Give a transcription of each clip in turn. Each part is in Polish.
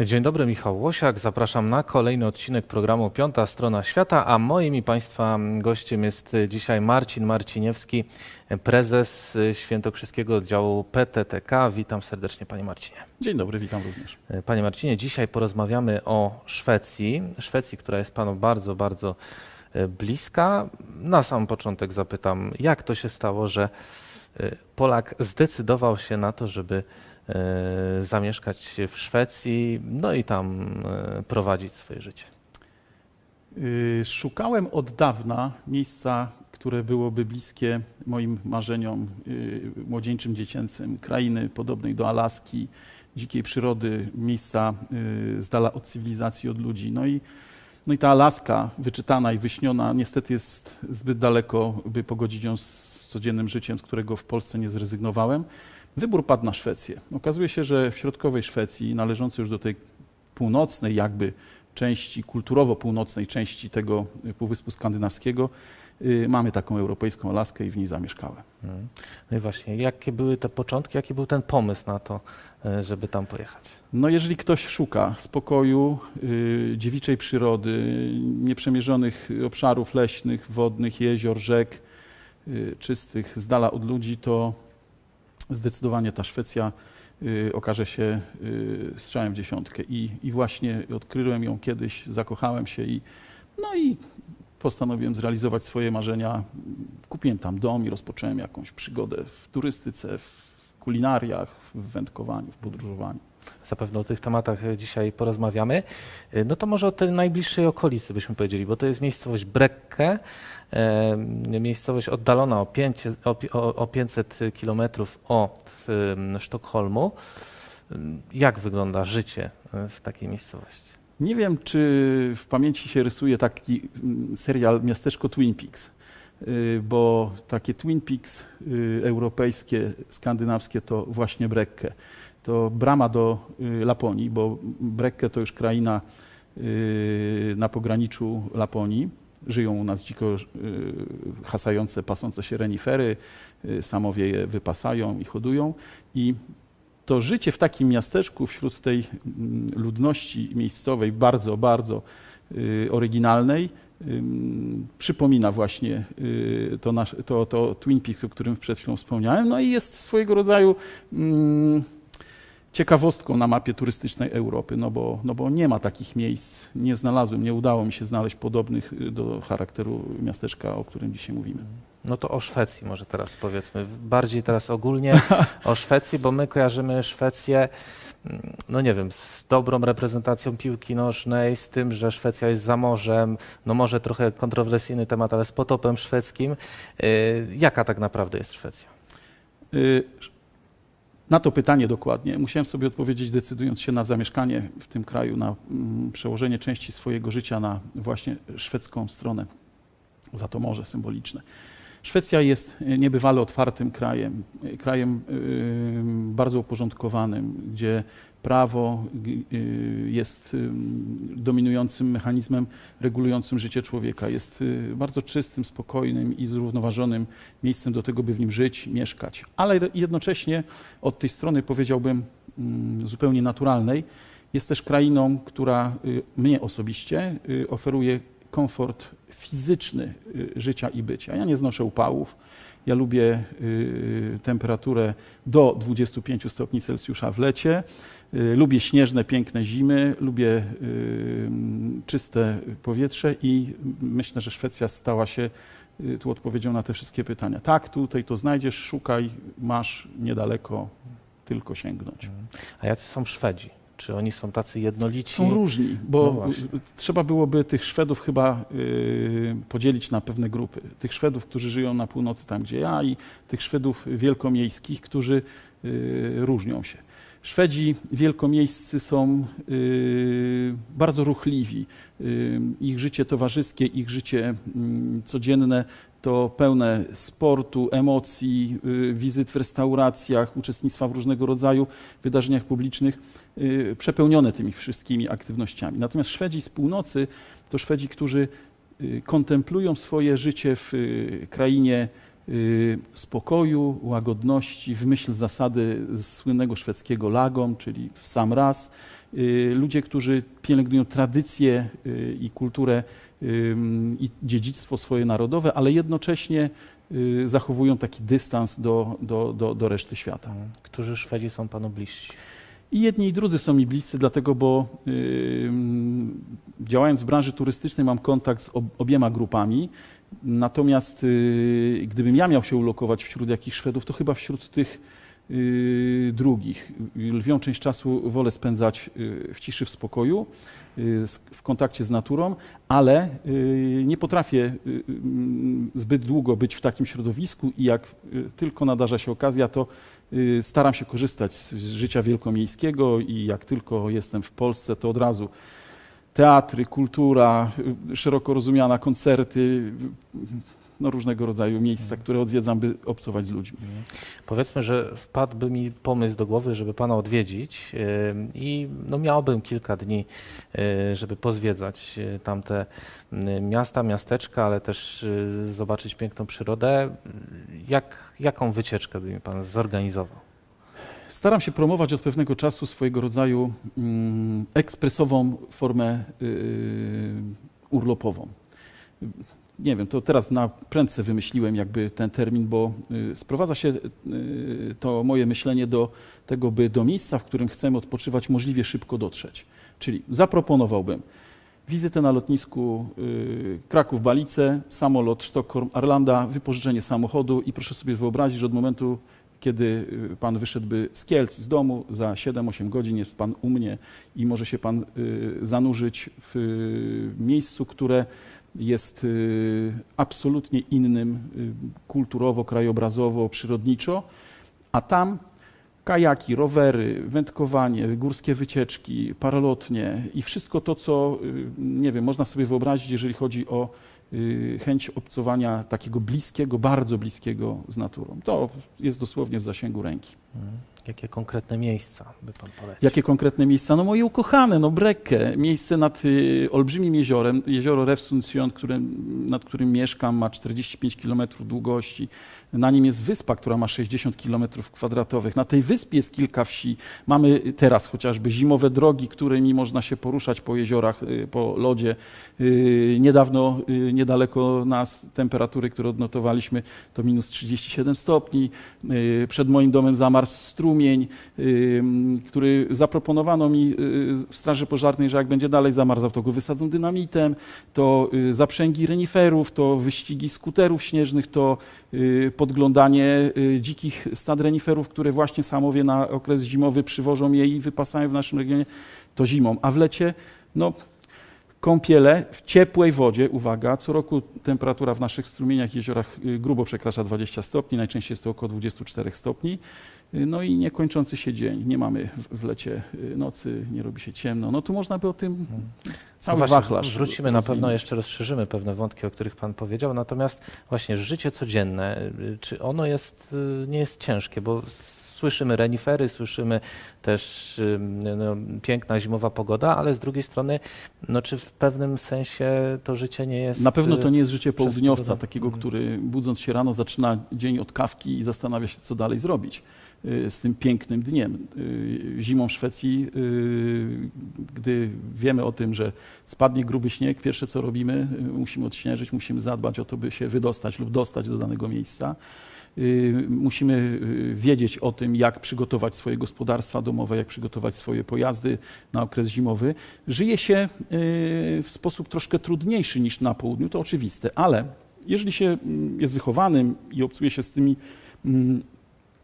Dzień dobry, Michał Łosiak. Zapraszam na kolejny odcinek programu Piąta Strona Świata, a moim i Państwa gościem jest dzisiaj Marcin Marciniewski, prezes Świętokrzyskiego Oddziału PTTK. Witam serdecznie, Panie Marcinie. Dzień dobry, witam również. Panie Marcinie, dzisiaj porozmawiamy o Szwecji. Szwecji, która jest Panu bardzo, bardzo e, bliska. Na sam początek zapytam, jak to się stało, że e, Polak zdecydował się na to, żeby zamieszkać w Szwecji, no i tam e, prowadzić swoje życie. Y, Szukałem od dawna miejsca, które byłoby bliskie moim marzeniom y, młodzieńczym, dziecięcym, krainy podobnej do Alaski, dzikiej przyrody, miejsca y, z dala od cywilizacji, od ludzi. No i, no i ta Alaska, wyczytana i wyśniona, niestety jest zbyt daleko, by pogodzić ją z codziennym życiem, z którego w Polsce nie zrezygnowałem. Wybór padł na Szwecję. Okazuje się, że w środkowej Szwecji, należącej już do tej północnej jakby części, kulturowo północnej części tego Półwyspu Skandynawskiego, y, mamy taką europejską Alaskę i w niej zamieszkałem. Mm. No i właśnie, jakie były te początki, jaki był ten pomysł na to, e, żeby tam pojechać? No jeżeli ktoś szuka spokoju, y, dziewiczej przyrody, nieprzemierzonych obszarów leśnych, wodnych, jezior, rzek, y, czystych, z dala od ludzi, to zdecydowanie ta Szwecja y, okaże się y, strzałem w dziesiątkę. I, I właśnie odkryłem ją kiedyś, zakochałem się i no i postanowiłem zrealizować swoje marzenia. Kupiłem tam dom i rozpocząłem jakąś przygodę w turystyce, w kulinariach, w wędkowaniu, w podróżowaniu. Zapewne o tych tematach e, dzisiaj porozmawiamy. E, No to może o tej najbliższej okolicy byśmy powiedzieli, bo to jest miejscowość Brekke, e, miejscowość oddalona o, 5, o, pi- o, o 500 kilometrów od Sztokholmu. Em, Jak wygląda życie e, w takiej miejscowości? Nie wiem, czy w pamięci się rysuje taki serial Miasteczko Twin Peaks, bo takie Twin Peaks y, europejskie, skandynawskie to właśnie Brekke. To brama do y, Laponii, bo Brekke to już kraina y, na pograniczu Laponii. Żyją u nas dziko y, hasające, pasące się renifery, y, samowieje wypasają i hodują. I to życie w takim miasteczku wśród tej mm, ludności miejscowej, bardzo, bardzo oryginalnej, przypomina właśnie to, nasz, to, to Twin Peaks, o którym przed chwilą wspomniałem. No i jest swojego rodzaju mm, ciekawostką na mapie turystycznej Europy, no bo, no bo nie ma takich miejsc, nie znalazłem, nie udało mi się znaleźć podobnych y, do charakteru miasteczka, o którym dzisiaj mówimy. No to o Szwecji może teraz powiedzmy, bardziej teraz ogólnie o Szwecji, bo my kojarzymy Szwecję, mm, no nie wiem, z dobrą reprezentacją piłki nożnej, z tym, że Szwecja jest za morzem, no może trochę kontrowersyjny temat, ale z potopem szwedzkim. Y, Jaka tak naprawdę jest Szwecja? Y, Na to pytanie dokładnie musiałem sobie odpowiedzieć, decydując się na zamieszkanie w tym kraju, na mm, przełożenie części swojego życia na właśnie szwedzką stronę, za to morze symboliczne. Szwecja jest y, niebywale otwartym krajem, y, krajem y, bardzo uporządkowanym, gdzie prawo y, jest y, dominującym mechanizmem regulującym życie człowieka. Jest y, bardzo czystym, spokojnym i zrównoważonym miejscem do tego, by w nim żyć, mieszkać. Ale jednocześnie od tej strony powiedziałbym mm, zupełnie naturalnej, jest też krainą, która mnie osobiście oferuje komfort fizyczny życia i bycia. Ja nie znoszę upałów. Ja lubię y, temperaturę do 25 stopni Celsjusza w lecie. Y, Lubię śnieżne, piękne zimy, lubię y, czyste powietrze i myślę, że Szwecja stała się y, tu odpowiedzią na te wszystkie pytania. Tak, tutaj to znajdziesz, szukaj, masz niedaleko, tylko sięgnąć. A jacy są Szwedzi? Czy oni są tacy jednolici? Są różni, No bo właśnie. trzeba byłoby tych Szwedów chyba y, podzielić na pewne grupy. Tych Szwedów, którzy żyją na północy, tam gdzie ja, i tych Szwedów wielkomiejskich, którzy y, różnią się. Szwedzi wielkomiejscy są y, bardzo ruchliwi. Y, ich życie towarzyskie, ich życie mm, codzienne to pełne sportu, emocji, y, wizyt w restauracjach, uczestnictwa w różnego rodzaju wydarzeniach publicznych, y, przepełnione tymi wszystkimi aktywnościami. Natomiast Szwedzi z północy to Szwedzi, którzy y, kontemplują swoje życie w krainie spokoju, łagodności, w myśl zasady słynnego szwedzkiego lagom, czyli w sam raz. Ludzie, którzy pielęgnują tradycję i kulturę i dziedzictwo swoje narodowe, ale jednocześnie y, zachowują taki dystans do, do, do, do reszty świata. Którzy Szwedzi są panu bliżsi? I jedni i drudzy są mi bliscy, dlatego, bo działając w branży turystycznej mam kontakt z ob, obiema grupami. Natomiast y, gdybym ja miał się ulokować wśród jakichś Szwedów, to chyba wśród tych drugich. Lwią część czasu wolę spędzać y, w ciszy, w spokoju, y, w kontakcie z naturą, ale y, nie potrafię y, y, zbyt długo być w takim środowisku i jak y, tylko nadarza się okazja, to y, staram się korzystać z życia wielkomiejskiego i jak tylko jestem w Polsce, to od razu teatry, kultura, y, szeroko rozumiana koncerty, y, no różnego rodzaju miejsca, które odwiedzam, by obcować z ludźmi. Powiedzmy, że wpadłby mi pomysł do głowy, żeby pana odwiedzić yy, i no miałbym kilka dni, yy, żeby pozwiedzać yy, tamte miasta, miasteczka, ale też zobaczyć piękną przyrodę. Jak, jaką wycieczkę by mi pan zorganizował? Staram się promować od pewnego czasu swojego rodzaju mm, ekspresową formę y, urlopową. Nie wiem, to teraz na prędce wymyśliłem jakby ten termin, bo y, sprowadza się y, to moje myślenie do tego, by do miejsca, w którym chcemy odpoczywać, możliwie szybko dotrzeć. Czyli zaproponowałbym wizytę na lotnisku y, Kraków-Balice, samolot Sztokholm-Arlanda, wypożyczenie samochodu i proszę sobie wyobrazić, że od momentu, kiedy pan wyszedłby z Kielc, z domu, za 7-8 godzin jest pan u mnie i może się pan zanurzyć w miejscu, które jest y, absolutnie innym y, kulturowo, krajobrazowo, przyrodniczo, a tam kajaki, rowery, wędkowanie, górskie wycieczki, paralotnie i wszystko to, co, y, nie wiem, można sobie wyobrazić, jeżeli chodzi o chęć obcowania takiego bliskiego, bardzo bliskiego z naturą. To jest dosłownie w zasięgu ręki. Mm. Jakie konkretne miejsca by pan polecił? Jakie konkretne miejsca? No moje ukochane, no Brekkę, miejsce nad y, olbrzymim jeziorem, jezioro Rewsundsjön, które, nad którym mieszkam, ma 45 km długości. Na nim jest wyspa, która ma 60 km kwadratowych. Na tej wyspie jest kilka wsi. Mamy teraz chociażby zimowe drogi, którymi można się poruszać po jeziorach, y, po lodzie. Y, Niedawno, y, niedaleko nas temperatury, które odnotowaliśmy, to minus 37 stopni. Y, Przed moim domem strumień, y, który zaproponowano mi y, w Straży Pożarnej, że jak będzie dalej zamarzał, to go wysadzą dynamitem, to y, zaprzęgi reniferów, to wyścigi skuterów śnieżnych, to y, podglądanie y, dzikich stad reniferów, które właśnie samowie na okres zimowy przywożą je i wypasają w naszym regionie, to zimą. A w lecie, no kąpiele w ciepłej wodzie, uwaga, co roku temperatura w naszych strumieniach, jeziorach y, grubo przekracza 20 stopni, najczęściej jest to około 24 stopni. Y, No i niekończący się dzień. Nie mamy w- lecie y, nocy, nie robi się ciemno. No tu można by o tym cały No wachlarz. Wrócimy na pewno, jeszcze rozszerzymy pewne wątki, o których Pan powiedział. Natomiast właśnie życie codzienne, czy ono jest, nie jest ciężkie? Bo słyszymy renifery, słyszymy też y, no, piękna zimowa pogoda, ale z drugiej strony, no, czy w pewnym sensie to życie nie jest. Na pewno to y, nie jest życie przez południowca, takiego, Mhm. który budząc się rano zaczyna dzień od kawki i zastanawia się, co dalej zrobić y, z tym pięknym dniem. Y, Zimą w Szwecji, y, gdy wiemy o tym, że spadnie gruby śnieg, pierwsze co robimy, y, musimy odśnieżyć, musimy zadbać o to, by się wydostać lub dostać do danego miejsca. Y, Musimy y, wiedzieć o tym, jak przygotować swoje gospodarstwa domowe, jak przygotować swoje pojazdy na okres zimowy. Żyje się y, w sposób troszkę trudniejszy niż na południu, to oczywiste, ale jeżeli się mm, jest wychowanym i obcuje się z tymi mm,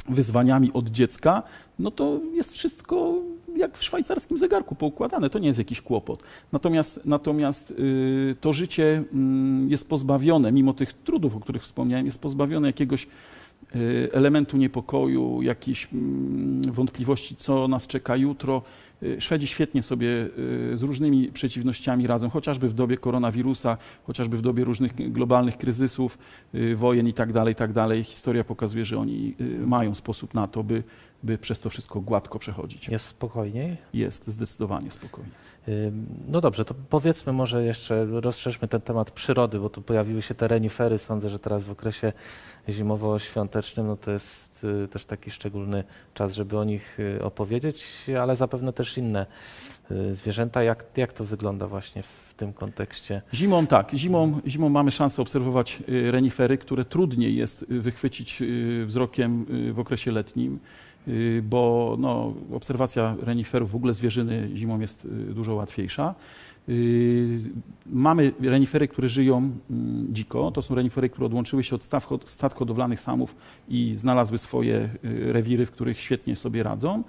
wyzwaniami od dziecka, no to jest wszystko jak w szwajcarskim zegarku poukładane. To nie jest jakiś kłopot. Natomiast, natomiast to życie mm, jest pozbawione, mimo tych trudów, o których wspomniałem, jest pozbawione jakiegoś elementu niepokoju, jakiejś mm, wątpliwości, co nas czeka jutro. Y, Szwedzi świetnie sobie y, z różnymi przeciwnościami radzą, chociażby w dobie koronawirusa, chociażby w dobie różnych globalnych kryzysów, y, wojen i tak dalej, i tak dalej. Historia pokazuje, że oni mają sposób na to, by by przez to wszystko gładko przechodzić. Jest spokojniej? Jest zdecydowanie spokojnie. Ym, No dobrze, to powiedzmy może jeszcze, rozszerzmy ten temat przyrody, bo tu pojawiły się te renifery. Sądzę, że teraz w okresie zimowo-świątecznym no to jest y, też taki szczególny czas, żeby o nich y, opowiedzieć, ale zapewne też inne y, zwierzęta. Jak, jak to wygląda właśnie w tym kontekście? Zimą tak, zimą, zimą mamy szansę obserwować renifery, które trudniej jest wychwycić wzrokiem w okresie letnim, bo no, obserwacja reniferów, w ogóle zwierzyny zimą jest y, dużo łatwiejsza. Y, Mamy renifery, które żyją mm, dziko. To są renifery, które odłączyły się od stad hodowlanych samów i znalazły swoje y, rewiry, w których świetnie sobie radzą.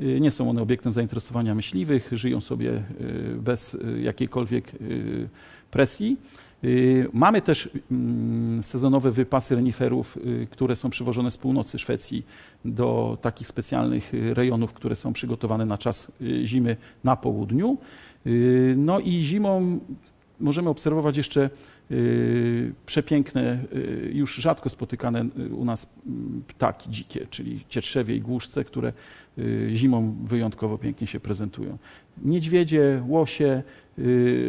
Y, Nie są one obiektem zainteresowania myśliwych, żyją sobie y, bez y, jakiejkolwiek y, presji. Y, Mamy też mm, sezonowe wypasy reniferów, y, które są przywożone z północy Szwecji do takich specjalnych y, rejonów, które są przygotowane na czas zimy na południu. No i zimą możemy obserwować jeszcze przepiękne, już rzadko spotykane u nas mm, ptaki dzikie, czyli cietrzewie i głuszce, które zimą wyjątkowo pięknie się prezentują. Niedźwiedzie, łosie,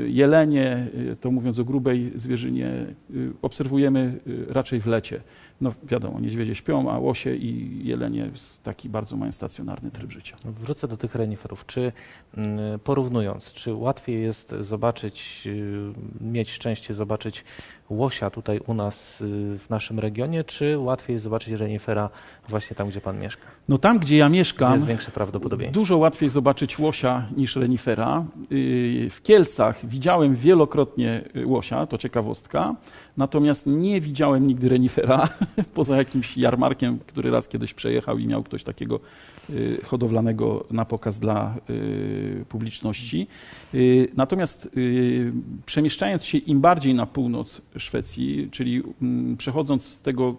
jelenie, y, to mówiąc o grubej zwierzynie, y, obserwujemy y, raczej w lecie. No wiadomo, niedźwiedzie śpią, a łosie i jelenie taki bardzo mają stacjonarny tryb życia. Wrócę do tych reniferów. Czy mm, porównując, czy łatwiej jest zobaczyć, y, mieć szczęście zobaczyć łosia tutaj u nas y, w naszym regionie, czy łatwiej jest zobaczyć renifera właśnie tam, gdzie pan mieszka? No tam, gdzie ja Gdzie mieszkam, jest większe prawdopodobieństwo? Dużo łatwiej zobaczyć łosia niż renifera. Yy, W Kielcach widziałem wielokrotnie y, łosia, to ciekawostka, natomiast nie widziałem nigdy renifera, poza jakimś jarmarkiem, który raz kiedyś przejechał i miał ktoś takiego y, hodowlanego na pokaz dla y, publiczności. Y, Natomiast y, przemieszczając się im bardziej na północ Szwecji, czyli mm, przechodząc z tego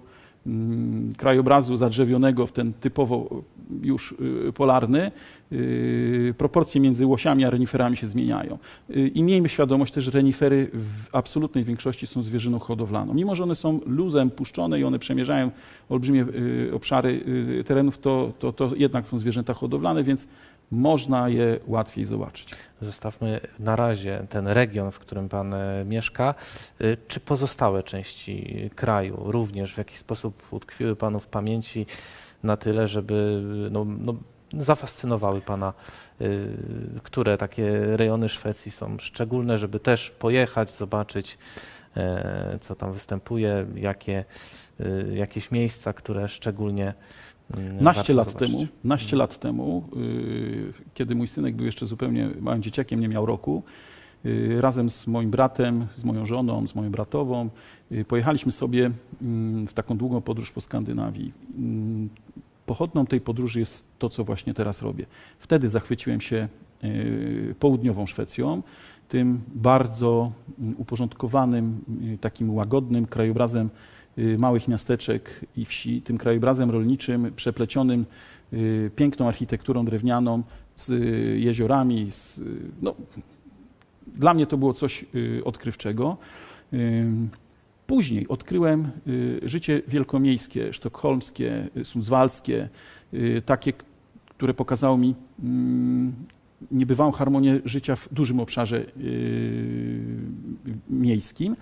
krajobrazu zadrzewionego w ten typowo już y, polarny, y, proporcje między łosiami a reniferami się zmieniają. Y, I miejmy świadomość też, że renifery w absolutnej większości są zwierzyną hodowlaną. Mimo, że one są luzem puszczone i one przemierzają olbrzymie y, obszary y, terenów, to, to, to jednak są zwierzęta hodowlane, więc można je łatwiej zobaczyć. Zostawmy na razie ten region, w którym pan e, mieszka. Y, Czy pozostałe części kraju również w jakiś sposób utkwiły panu w pamięci na tyle, żeby no, no, zafascynowały pana, y, które takie rejony Szwecji są szczególne, żeby też pojechać, zobaczyć, e, co tam występuje, jakie, jakieś miejsca, które szczególnie Naście lat zobaczyć. temu, naście lat temu, yy, kiedy mój synek był jeszcze zupełnie małym dzieciakiem, nie miał roku, yy, razem z moim bratem, z moją żoną, z moją bratową, yy, pojechaliśmy sobie mm, w taką długą podróż po Skandynawii. Mm, Pochodną tej podróży jest to, co właśnie teraz robię. Wtedy zachwyciłem się południową Szwecją, tym bardzo mm, uporządkowanym, takim łagodnym krajobrazem y, małych miasteczek i wsi, tym krajobrazem rolniczym przeplecionym y, piękną architekturą drewnianą z y, jeziorami. Z, y, no, dla mnie to było coś y, odkrywczego. Później odkryłem y, życie wielkomiejskie, sztokholmskie, y, sundsvalskie, y, takie, które pokazało mi mm, niebywałą harmonię życia w dużym obszarze y, miejskim.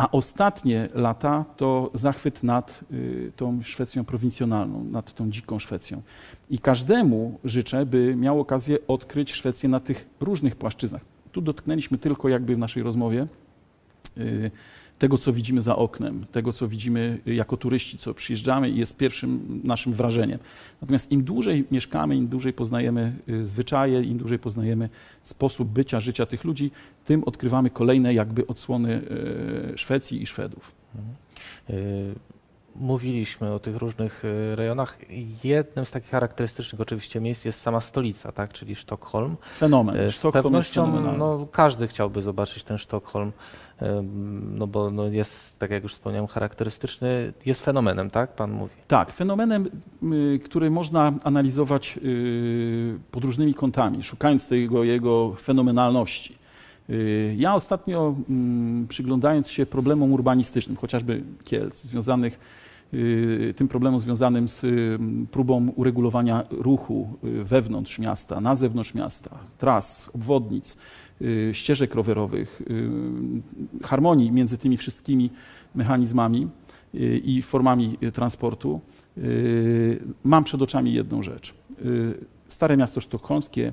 A ostatnie lata to zachwyt nad y, tą Szwecją prowincjonalną, nad tą dziką Szwecją. I każdemu życzę, by miał okazję odkryć Szwecję na tych różnych płaszczyznach. Tu dotknęliśmy tylko jakby w naszej rozmowie y, tego, co widzimy za oknem, tego, co widzimy jako turyści, co przyjeżdżamy i jest pierwszym naszym wrażeniem. Natomiast im dłużej mieszkamy, im dłużej poznajemy y, zwyczaje, im dłużej poznajemy sposób bycia, życia tych ludzi, tym odkrywamy kolejne jakby odsłony y, Szwecji i Szwedów. Y, Mówiliśmy o tych różnych y, rejonach. Jednym z takich charakterystycznych oczywiście miejsc jest sama stolica, tak, czyli Sztokholm. Fenomen. Y, Z Sztokholm pewnością no, każdy chciałby zobaczyć ten Sztokholm, y, no bo no, jest, tak jak już wspomniałem, charakterystyczny, jest fenomenem, tak, pan mówi. Tak, fenomenem, który można analizować pod różnymi kątami, szukając tego jego fenomenalności. Y, Ja ostatnio, mm, przyglądając się problemom urbanistycznym, chociażby Kielc, związanych y, tym problemom związanym z y, próbą uregulowania ruchu y, wewnątrz miasta, na zewnątrz miasta, tras, obwodnic, ścieżek rowerowych, harmonii między tymi wszystkimi mechanizmami i formami transportu, mam przed oczami jedną rzecz. Stare miasto sztokholmskie,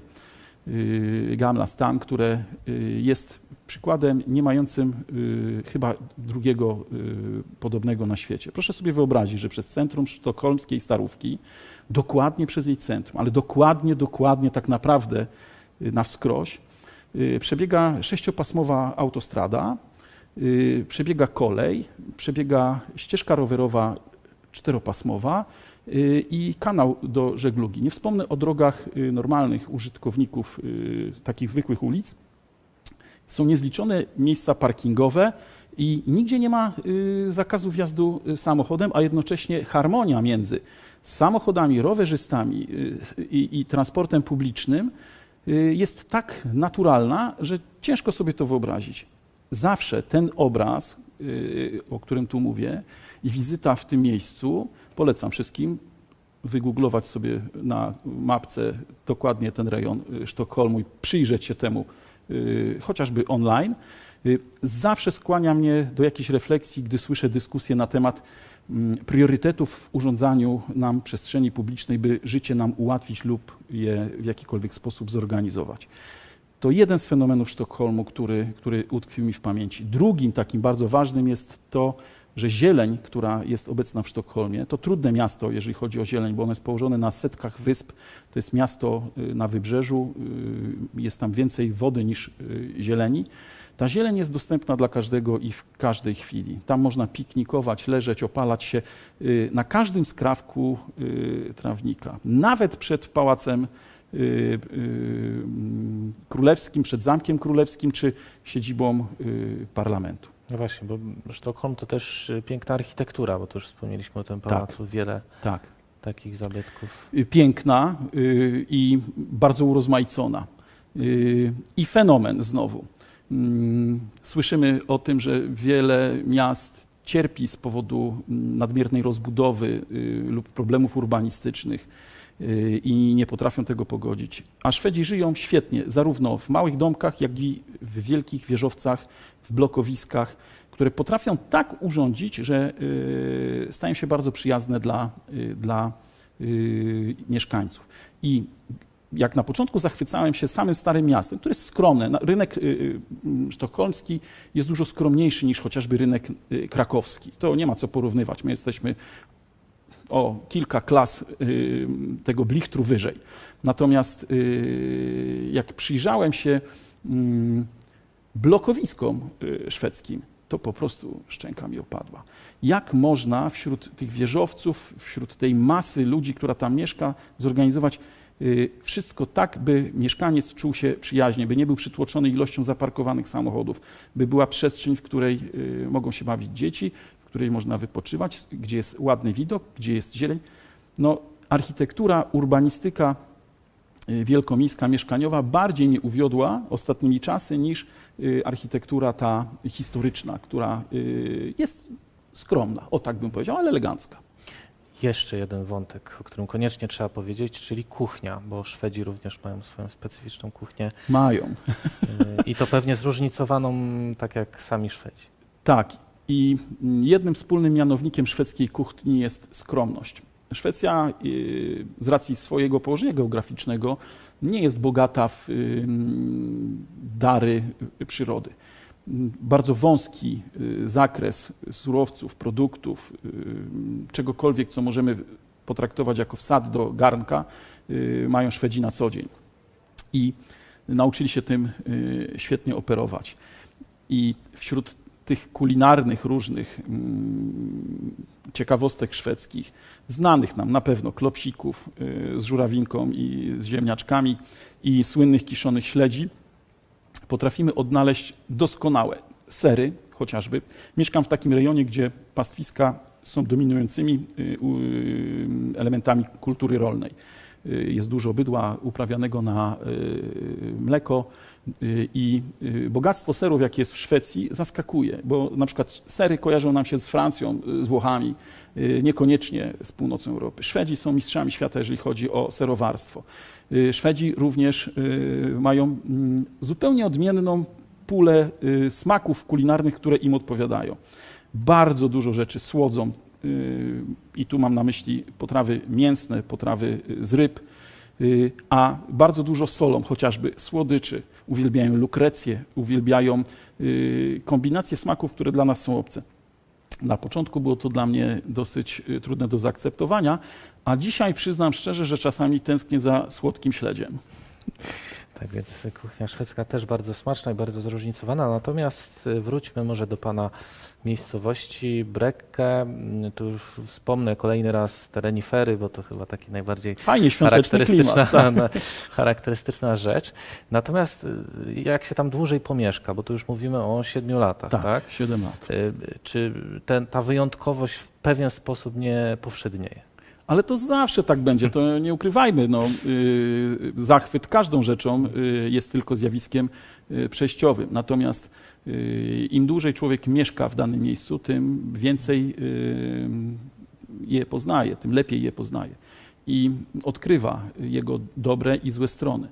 Gamla Stan, które y, jest przykładem nie mającym y, chyba drugiego y, podobnego na świecie. Proszę sobie wyobrazić, że przez centrum sztokholmskiej Starówki, dokładnie przez jej centrum, ale dokładnie, dokładnie tak naprawdę y, na wskroś, y, przebiega sześciopasmowa autostrada, y, przebiega kolej, przebiega ścieżka rowerowa czteropasmowa y, i kanał do żeglugi. Nie wspomnę o drogach y, normalnych użytkowników y, takich zwykłych ulic. Są niezliczone miejsca parkingowe i nigdzie nie ma y, zakazu wjazdu y, samochodem, a jednocześnie harmonia między samochodami, rowerzystami y, i, i transportem publicznym y, jest tak naturalna, że ciężko sobie to wyobrazić. Zawsze ten obraz, y, o którym tu mówię, i wizyta w tym miejscu, polecam wszystkim wygooglować sobie na mapce dokładnie ten rejon y, Sztokholmu i przyjrzeć się temu y, chociażby online. Y, Zawsze skłania mnie do jakiejś refleksji, gdy słyszę dyskusję na temat mm, priorytetów w urządzaniu nam przestrzeni publicznej, by życie nam ułatwić lub je w jakikolwiek sposób zorganizować. To jeden z fenomenów Sztokholmu, który, który utkwił mi w pamięci. Drugim takim bardzo ważnym jest to, że zieleń, która jest obecna w Sztokholmie, to trudne miasto, jeżeli chodzi o zieleń, bo ono jest położone na setkach wysp. To jest miasto y, na wybrzeżu, y, jest tam więcej wody niż y, zieleni. Ta zieleń jest dostępna dla każdego i w każdej chwili. Tam można piknikować, leżeć, opalać się na każdym skrawku trawnika. Nawet przed pałacem królewskim, przed zamkiem królewskim czy siedzibą y, parlamentu. No właśnie, bo Sztokholm to też y, piękna architektura, bo to już wspomnieliśmy o tym pałacu, wiele Tak. takich zabytków. Y, Piękna y, i bardzo urozmaicona. Y, I fenomen znowu. Mm, Słyszymy o tym, że wiele miast cierpi z powodu mm, nadmiernej rozbudowy y, lub problemów urbanistycznych y, i nie potrafią tego pogodzić. A Szwedzi żyją świetnie, zarówno w małych domkach, jak i w wielkich wieżowcach, w blokowiskach, które potrafią tak urządzić, że y, stają się bardzo przyjazne dla, y, dla y, mieszkańców. I jak na początku zachwycałem się samym Starym Miastem, które jest skromne. Rynek sztokholmski jest dużo skromniejszy niż chociażby rynek krakowski. To nie ma co porównywać. My jesteśmy o kilka klas y, tego blichtru wyżej. Natomiast y, jak przyjrzałem się mm, blokowiskom y, szwedzkim, to po prostu szczęka mi opadła. Jak można wśród tych wieżowców, wśród tej masy ludzi, która tam mieszka, zorganizować wszystko tak, by mieszkaniec czuł się przyjaźnie, by nie był przytłoczony ilością zaparkowanych samochodów, by była przestrzeń, w której mogą się bawić dzieci, w której można wypoczywać, gdzie jest ładny widok, gdzie jest zieleń. No, architektura, urbanistyka y, wielkomiejska, mieszkaniowa bardziej mnie uwiodła ostatnimi czasy niż y, architektura ta historyczna, która y, jest skromna, o tak bym powiedział, ale elegancka. Jeszcze jeden wątek, o którym koniecznie trzeba powiedzieć, czyli kuchnia, bo Szwedzi również mają swoją specyficzną kuchnię Mają. i to pewnie zróżnicowaną, tak jak sami Szwedzi. Tak. I jednym wspólnym mianownikiem szwedzkiej kuchni jest skromność. Szwecja y, z racji swojego położenia geograficznego nie jest bogata w y, dary przyrody. Bardzo wąski y, zakres surowców, produktów, czegokolwiek, co możemy potraktować jako wsad do garnka, mają Szwedzi na co dzień. I nauczyli się tym świetnie operować. I wśród tych kulinarnych różnych mm, ciekawostek szwedzkich, znanych nam na pewno klopsików y, z żurawinką i z ziemniaczkami i słynnych kiszonych śledzi, potrafimy odnaleźć doskonałe sery chociażby. Mieszkam w takim rejonie, gdzie pastwiska są dominującymi y, y, elementami kultury rolnej. Y, jest dużo bydła uprawianego na y, mleko y, i bogactwo serów, jakie jest w Szwecji, zaskakuje, bo na przykład sery kojarzą nam się z Francją, z Włochami, niekoniecznie z północą Europy. Szwedzi są mistrzami świata, jeżeli chodzi o serowarstwo. Szwedzi również mają mm, zupełnie odmienną pulę smaków kulinarnych, które im odpowiadają. Bardzo dużo rzeczy słodzą i tu mam na myśli potrawy mięsne, potrawy y, z ryb, y, a bardzo dużo solą, chociażby słodyczy. Uwielbiają lukrecję, uwielbiają y, kombinacje smaków, które dla nas są obce. Na początku było to dla mnie dosyć trudne do zaakceptowania, a dzisiaj przyznam szczerze, że czasami tęsknię za słodkim śledziem. Tak więc kuchnia szwedzka też bardzo smaczna i bardzo zróżnicowana. Natomiast y, wróćmy może do Pana miejscowości Brekke. Mm, Tu już wspomnę kolejny raz te renifery, bo to chyba taki najbardziej Fajnie charakterystyczna, klimat. Tak. na- charakterystyczna rzecz. Natomiast y, jak się tam dłużej pomieszka, bo tu już mówimy o siedmiu latach, tak? Tak, 7 lat. Y, Czy ten, ta wyjątkowość w pewien sposób nie powszednieje? Ale to zawsze tak będzie, to nie ukrywajmy. No, y, zachwyt każdą rzeczą y, jest tylko zjawiskiem y, przejściowym. Natomiast im dłużej człowiek mieszka w danym miejscu, tym więcej je poznaje, tym lepiej je poznaje i odkrywa jego dobre i złe strony.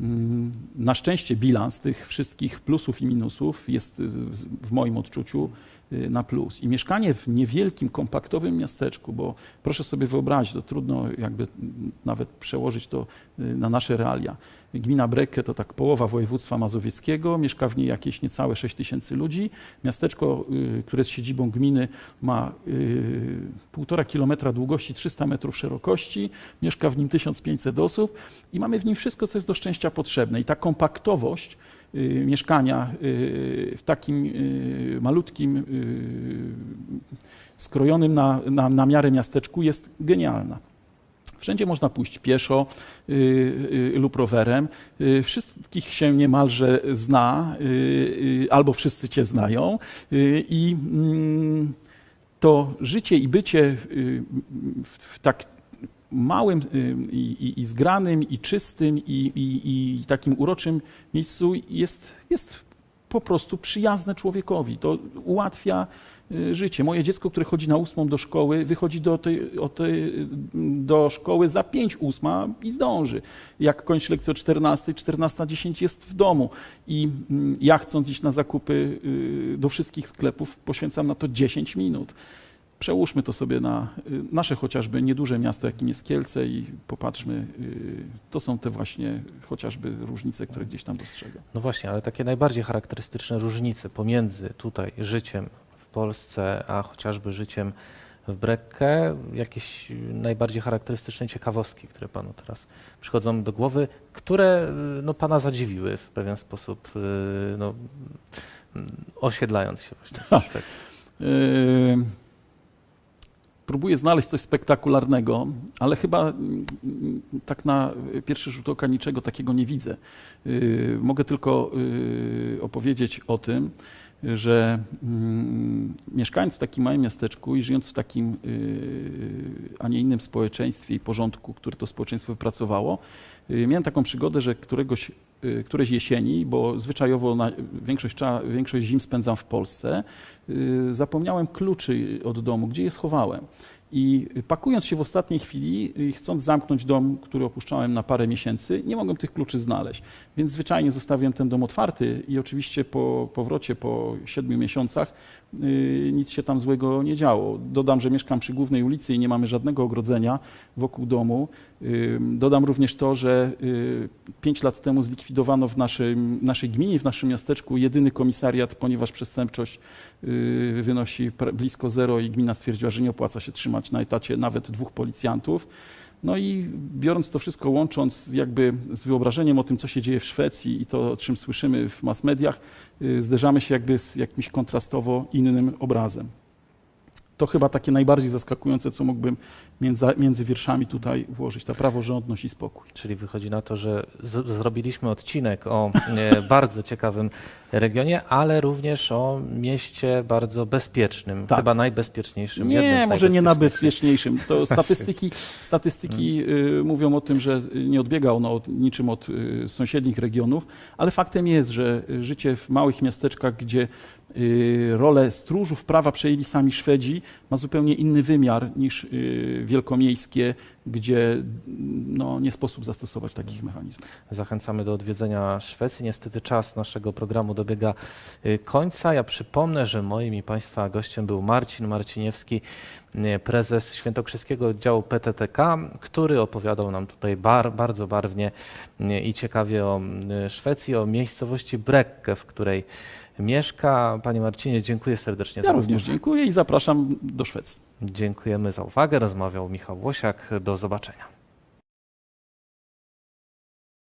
Mm, Na szczęście bilans tych wszystkich plusów i minusów jest w moim odczuciu na plus. I mieszkanie w niewielkim, kompaktowym miasteczku, bo proszę sobie wyobrazić, to trudno jakby nawet przełożyć to y, na nasze realia. Gmina Brekke to tak połowa województwa mazowieckiego, mieszka w niej jakieś niecałe 6 tysięcy ludzi. Miasteczko, y, które jest siedzibą gminy, ma y, półtora kilometra długości, 300 metrów szerokości, mieszka w nim 1500 osób i mamy w nim wszystko, co jest do szczęścia potrzebne. I ta kompaktowość y, mieszkania y, w takim y, malutkim, y, skrojonym na, na, na miarę miasteczku jest genialna. Wszędzie można pójść pieszo y, y, lub rowerem. Y, wszystkich się niemalże zna, y, y, albo wszyscy cię znają. Y, I mm, to życie i bycie y, w, w tak małym y, i, i, i zgranym, i czystym, i, i, takim uroczym miejscu jest, jest po prostu przyjazne człowiekowi. To ułatwia y, życie. Moje dziecko, które chodzi na ósmą do szkoły, wychodzi do, tej, tej, do szkoły za pięć ósma i zdąży. Jak kończy lekcję o 14, 14.10 jest w domu. I mm, ja chcąc iść na zakupy y, do wszystkich sklepów, poświęcam na to 10 minut. Przełóżmy to sobie na y, nasze chociażby nieduże miasto, jakim jest Kielce i popatrzmy, y, to są te właśnie chociażby różnice, które gdzieś tam dostrzegam. No właśnie, ale takie najbardziej charakterystyczne różnice pomiędzy tutaj życiem w Polsce, a chociażby życiem w Brekke, jakieś najbardziej charakterystyczne ciekawostki, które panu teraz przychodzą do głowy, które y, no, pana zadziwiły w pewien sposób, no, mm, osiedlając się właśnie w Szwecji. Próbuję znaleźć coś spektakularnego, ale chyba mm, tak na pierwszy rzut oka niczego takiego nie widzę. Yy, Mogę tylko yy, opowiedzieć o tym, że mm, mieszkając w takim małym miasteczku i żyjąc w takim, yy, a nie innym społeczeństwie i porządku, który to społeczeństwo wypracowało, yy, miałem taką przygodę, że któregoś, yy, któreś jesieni, bo zwyczajowo na większość, większość zim spędzam w Polsce, zapomniałem kluczy od domu, gdzie je schowałem. I pakując się w ostatniej chwili, chcąc zamknąć dom, który opuszczałem na parę miesięcy, nie mogłem tych kluczy znaleźć. Więc zwyczajnie zostawiłem ten dom otwarty i oczywiście po powrocie, po siedmiu miesiącach, nic się tam złego nie działo. Dodam, że mieszkam przy głównej ulicy i nie mamy żadnego ogrodzenia wokół domu. Yy, Dodam również to, że yy, pięć lat temu zlikwidowano w naszym, naszej gminie, w naszym miasteczku jedyny komisariat, ponieważ przestępczość wynosi blisko zero i gmina stwierdziła, że nie opłaca się trzymać na etacie nawet dwóch policjantów. No i biorąc to wszystko, łącząc jakby z wyobrażeniem o tym, co się dzieje w Szwecji i to, o czym słyszymy w mass mediach, yy, zderzamy się jakby z jakimś kontrastowo innym obrazem. to chyba takie najbardziej zaskakujące, co mógłbym między, między wierszami tutaj włożyć, ta praworządność i spokój. Czyli wychodzi na to, że z, zrobiliśmy odcinek o e, bardzo ciekawym regionie, ale również o mieście bardzo bezpiecznym, Tak. chyba najbezpieczniejszym. Nie, może nie na najbezpieczniejszych. bezpieczniejszym. To statystyki, statystyki y, mówią o tym, że nie odbiega ono od, niczym od y, sąsiednich regionów, ale faktem jest, że życie w małych miasteczkach, gdzie y, rolę stróżów prawa przejęli sami Szwedzi, ma zupełnie inny wymiar niż wielkomiejskie, gdzie no, nie sposób zastosować takich mechanizmów. Zachęcamy do odwiedzenia Szwecji. Niestety czas naszego programu dobiega y, końca. Ja przypomnę, że moim i Państwa gościem był Marcin Marciniewski, y, prezes Świętokrzyskiego Oddziału PTTK, który opowiadał nam tutaj bar, bardzo barwnie y, i ciekawie o Szwecji, o miejscowości Brekke, w której mieszka. Panie Marcinie, dziękuję serdecznie za Ja również rozmowę. dziękuję i zapraszam do Szwecji. Dziękujemy za uwagę. Rozmawiał Michał Łosiak. Do zobaczenia.